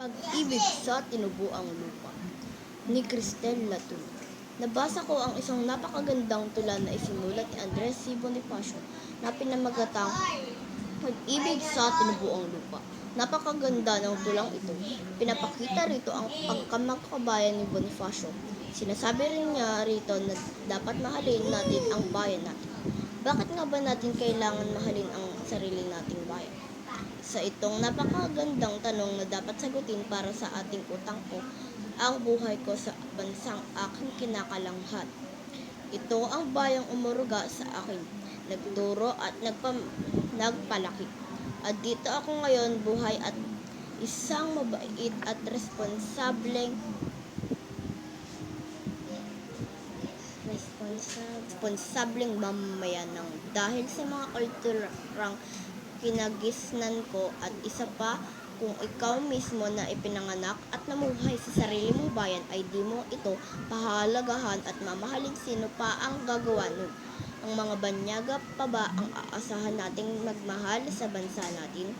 Pag-ibig sa tinubuang lupa ni Cristel Latour. Nabasa ko ang isang napakagandang tula na isinulat ni Andres C. Bonifacio na pinamagatang Pag-ibig sa tinubuang lupa. Napakaganda ng tulang ito. Pinapakita rito ang pagkamakabayan ni Bonifacio. Sinasabi rin niya rito na dapat mahalin natin ang bayan natin. Bakit nga ba natin kailangan mahalin ang sarili nating bayan? Sa itong napakagandang tanong na dapat sagutin para sa ating utang ko, ang buhay ko sa bansang aking kinakalanghat. Ito ang bayang umuruga sa akin, nagturo at nagpam, nagpalaki. At dito ako ngayon buhay at isang mabait at responsableng responsableng mamamayan ng dahil sa mga kulturang kinagisnan ko at isa pa kung ikaw mismo na ipinanganak at namuhay sa sarili mong bayan ay di mo ito pahalagahan at mamahalin sino pa ang gagawa nun. Ang mga banyaga pa ba ang aasahan nating magmahal sa bansa natin?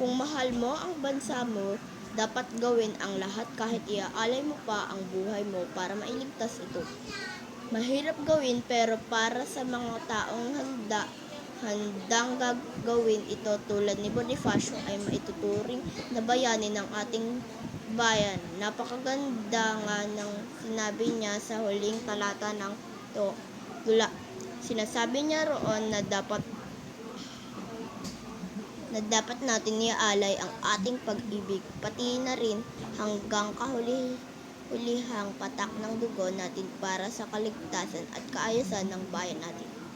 Kung mahal mo ang bansa mo, dapat gawin ang lahat kahit iaalay mo pa ang buhay mo para mailigtas ito. Mahirap gawin pero para sa mga taong handa handang gagawin ito tulad ni Bonifacio ay maituturing na bayani ng ating bayan. Napakaganda nga ng sinabi niya sa huling talata ng to, tula. Sinasabi niya roon na dapat na dapat natin iaalay ang ating pag-ibig, pati na rin hanggang kahuli hulihang patak ng dugo natin para sa kaligtasan at kaayusan ng bayan natin.